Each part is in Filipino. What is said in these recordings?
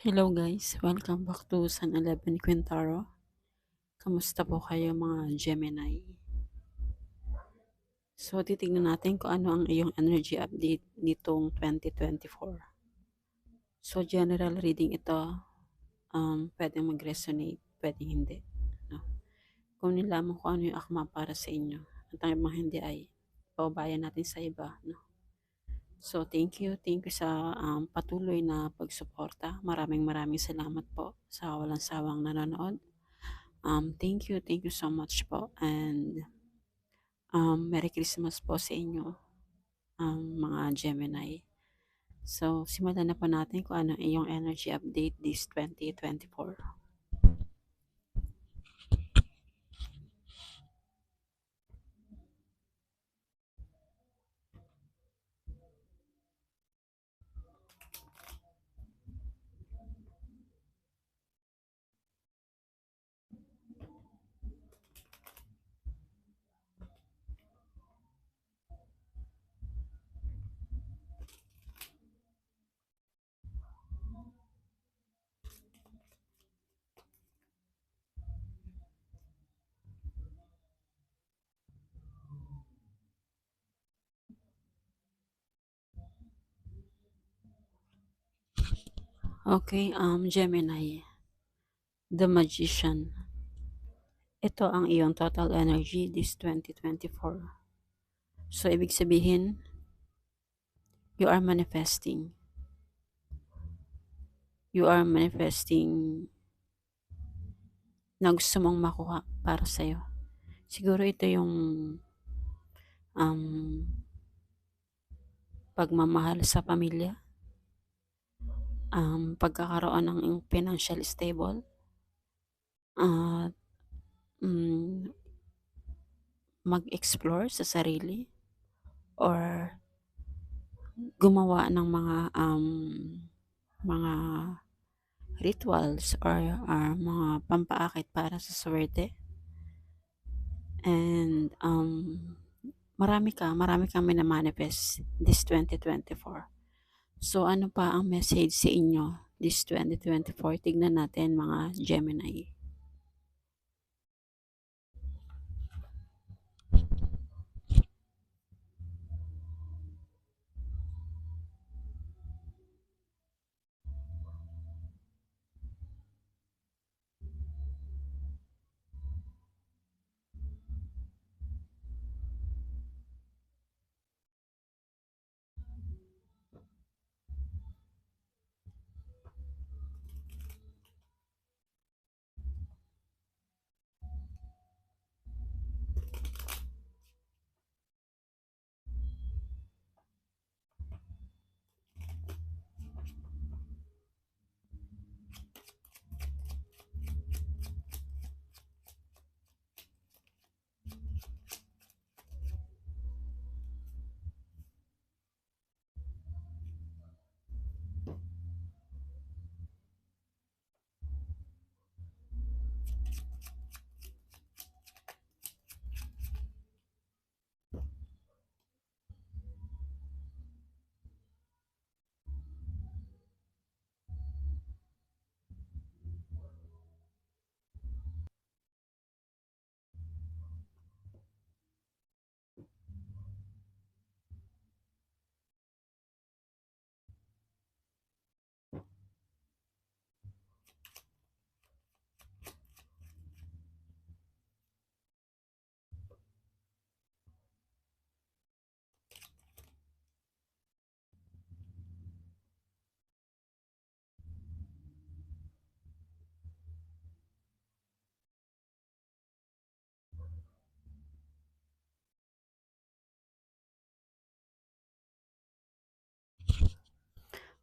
Hello guys, welcome back to San 11 Quintaro. Kamusta po kayo mga Gemini? So titingnan natin kung ano ang iyong energy update nitong 2024. So general reading ito, um, pwedeng mag-resonate, pwedeng hindi. No? Kung nilamang kung ano yung akma para sa inyo, at ang mga hindi ay paubayan natin sa iba. No? So, thank you. Thank you sa um, patuloy na pagsuporta. Maraming maraming salamat po sa walang sawang nanonood. Um, thank you. Thank you so much po. And um, Merry Christmas po sa inyo, um, mga Gemini. So, simulan na po natin kung ano iyong energy update this 2024. Okay, um, Gemini. The Magician. Ito ang iyong total energy this 2024. So, ibig sabihin, you are manifesting. You are manifesting na gusto mong makuha para sa'yo. Siguro ito yung um, pagmamahal sa pamilya, um, pagkakaroon ng financial stable, at um, mag-explore sa sarili, or gumawa ng mga um, mga rituals or, or mga pampaakit para sa swerte. And um, marami ka, marami kang minamanifest this 2024. So ano pa ang message sa inyo this 2024? Tignan natin mga Gemini.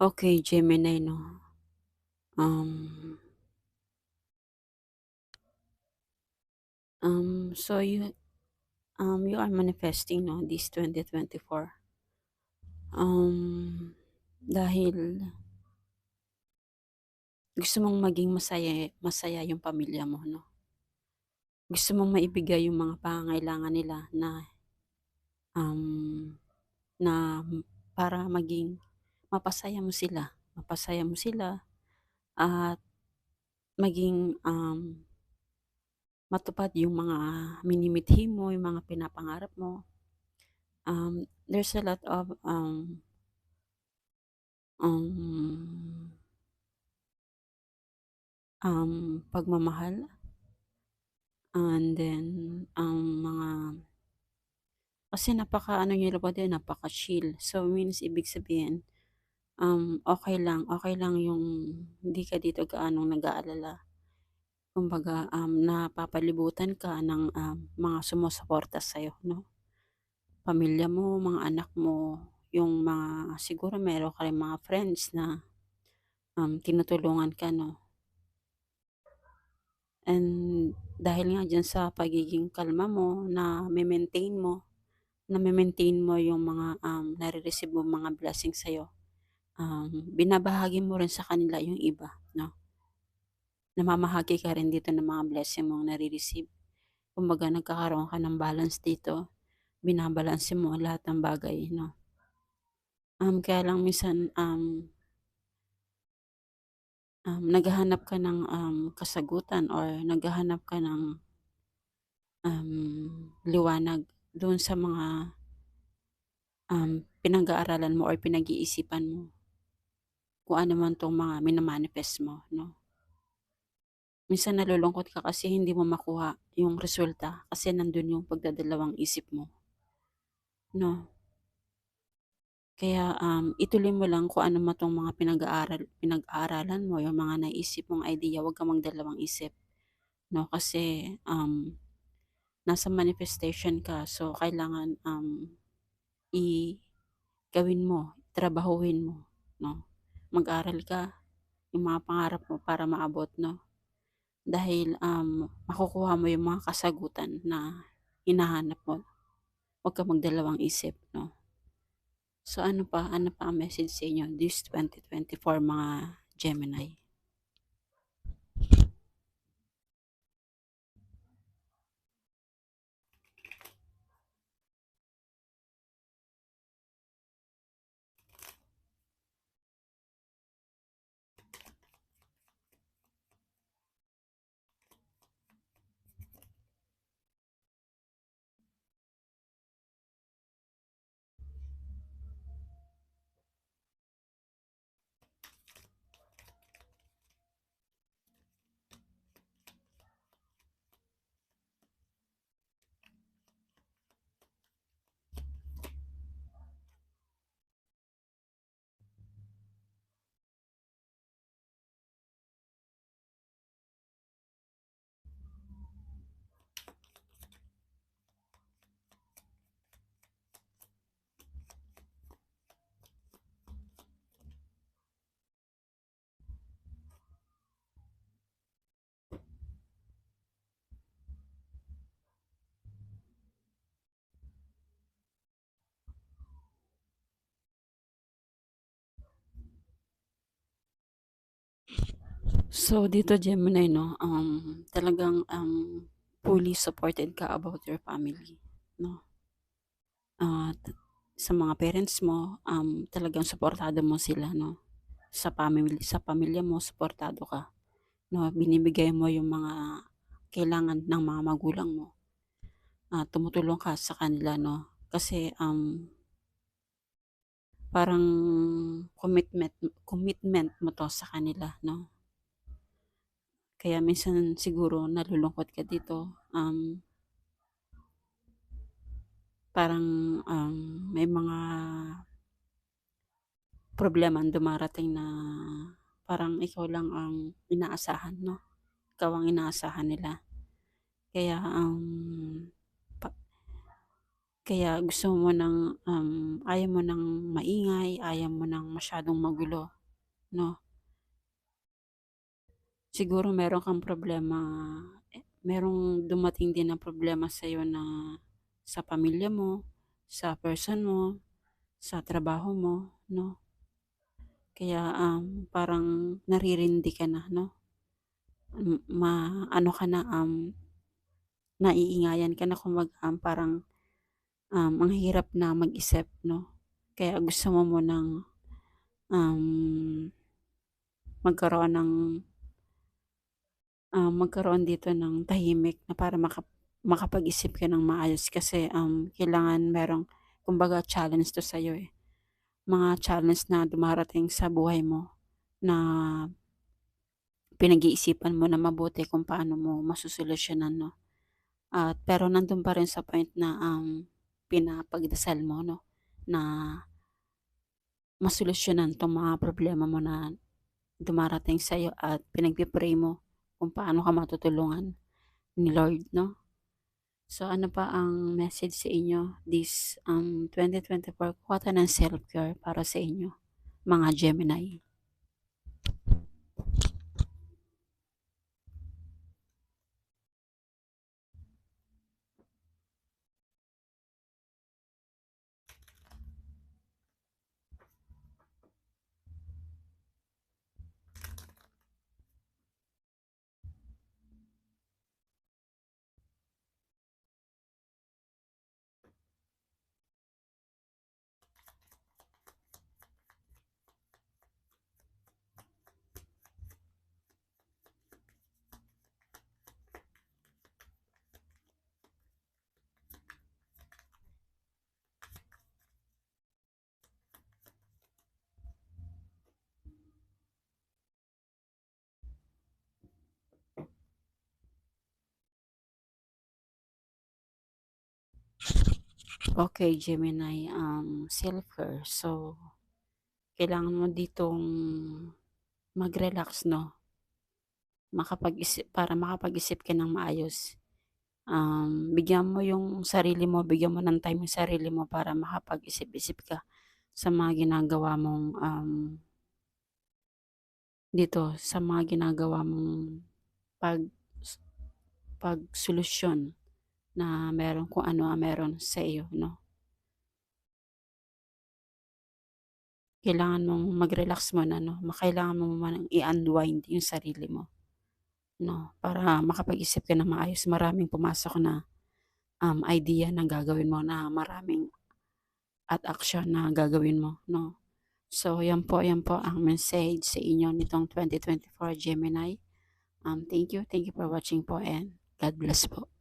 Okay, Gemini, no? Um, um, so you, um, you are manifesting, no, this 2024. Um, dahil gusto mong maging masaya, masaya yung pamilya mo, no? Gusto mong maibigay yung mga pangangailangan nila na, um, na para maging mapasaya mo sila, mapasaya mo sila, at maging, um matupad yung mga minimithi mo, yung mga pinapangarap mo. Um, there's a lot of, um um um, pagmamahal. And then, ang mga kasi napaka-ano niyo po din, napaka-chill. So, means ibig sabihin, um, okey lang, okey lang yung hindi ka dito gaanong nag-aalala. Kumbaga, um, napapalibutan ka ng, um, mga sumusuporta sa'yo 'no. Pamilya mo, mga anak mo, yung mga siguro meron ka ring mga friends na, um, tinutulungan ka 'no. And dahil nga diyan sa pagiging kalma mo, name-maintain mo, name-maintain mo yung mga, um, nare-receive mong mga blessing sa'yo, um, binabahagi mo rin sa kanila yung iba 'no. Namamahagi ka rin dito ng mga blessing mong nare-receive. Kumbaga nagkakaroon ka ng balance dito, binabalanse mo lahat ng bagay 'no. Um, kaya lang minsan, um um, naghahanap ka ng, um, kasagutan or naghahanap ka ng um, liwanag dun sa mga um, pinag-aaralan mo or pinag-iisipan mo. Kung ano man 'tong mga mina-manifest mo 'no. Minsan nalulungkot ka kasi hindi mo makuha yung resulta kasi nandun yung pagdadalawang isip mo. 'No. Kaya, um, ituloy mo lang kung ano man 'tong mga pinag-aaral pinag-aaralan mo, yung mga naisip mong idea, wag kang magdalawang isip 'no. Kasi, um, nasa manifestation ka so kailangan, um, i gawin mo, trabahuhin mo 'no. Mag-aral ka, yung mga pangarap mo para maabot 'no. Dahil, um, makukuha mo yung mga kasagutan na hinahanap mo. Wag kang magdalawang isip 'no. So ano pa, ano pa ang message sa inyo this 2024 mga Gemini? So dito Gemini 'no, um, talagang, um, fully supported ka about your family 'no. At sa mga parents mo, um, talagang suportado mo sila 'no. Sa family sa pamilya mo suportado ka 'no, binibigay mo yung mga kailangan ng mga magulang mo. Ah, tumutulong ka sa kanila 'no, kasi, um parang commitment commitment mo 'to sa kanila 'no. Kaya minsan siguro nalulungkot ka dito, um parang, um, may mga problemang dumarating na parang ikaw lang ang inaasahan 'no, ikaw ang inaasahan nila. Kaya, um, pa kaya gusto mo ng, um, ayaw mo ng maingay, ayaw mo ng masyadong magulo 'no. Siguro meron kang problema, eh, merong dumating din na problema sa'yo na sa pamilya mo, sa person mo, sa trabaho mo 'no. Kaya, um, parang naririndi ka na 'no. M maano ka na, um, naiingayan ka na kumbaga, um, parang, um, ang hirap na mag-isip 'no. Kaya gusto mo munang, um magkaroon ng um, magkaroon dito ng tahimik na para maka, makapag-isip ka ng maayos kasi um, kailangan merong kumbaga challenge to sa'yo eh. Mga challenge na dumarating sa buhay mo na pinag-iisipan mo na mabuti kung paano mo masusolusyonan, no? At pero nandun pa rin sa point na um, pinapagdasal mo, no? Na masolusyonan tong mga problema mo na dumarating sa'yo at pinagpipray mo kung paano ka matutulungan ni Lord, no? So, ano pa ang message sa inyo this um, 2024? Kuha ng self-care para sa inyo, mga Gemini. Okay, Gemini, um, self-care. So, kailangan mo ditong mag-relax, no? Makapag-isip, para makapag-isip ka ng maayos. Um, bigyan mo yung sarili mo, bigyan mo ng time yung sarili mo para makapag-isip-isip ka sa mga ginagawa mong um, dito, sa mga ginagawa mong pag pagsolusyon na meron kung ano ang meron sa iyo, no? Kailangan mong mag-relax muna, no? Kailangan mo man i-unwind yung sarili mo, no? Para makapag-isip ka ng maayos. Maraming pumasok na um, idea na gagawin mo na maraming at action na gagawin mo, no? So, yan po, yan po ang message sa inyo nitong 2024 Gemini. Um, thank you, thank you for watching po and God bless po.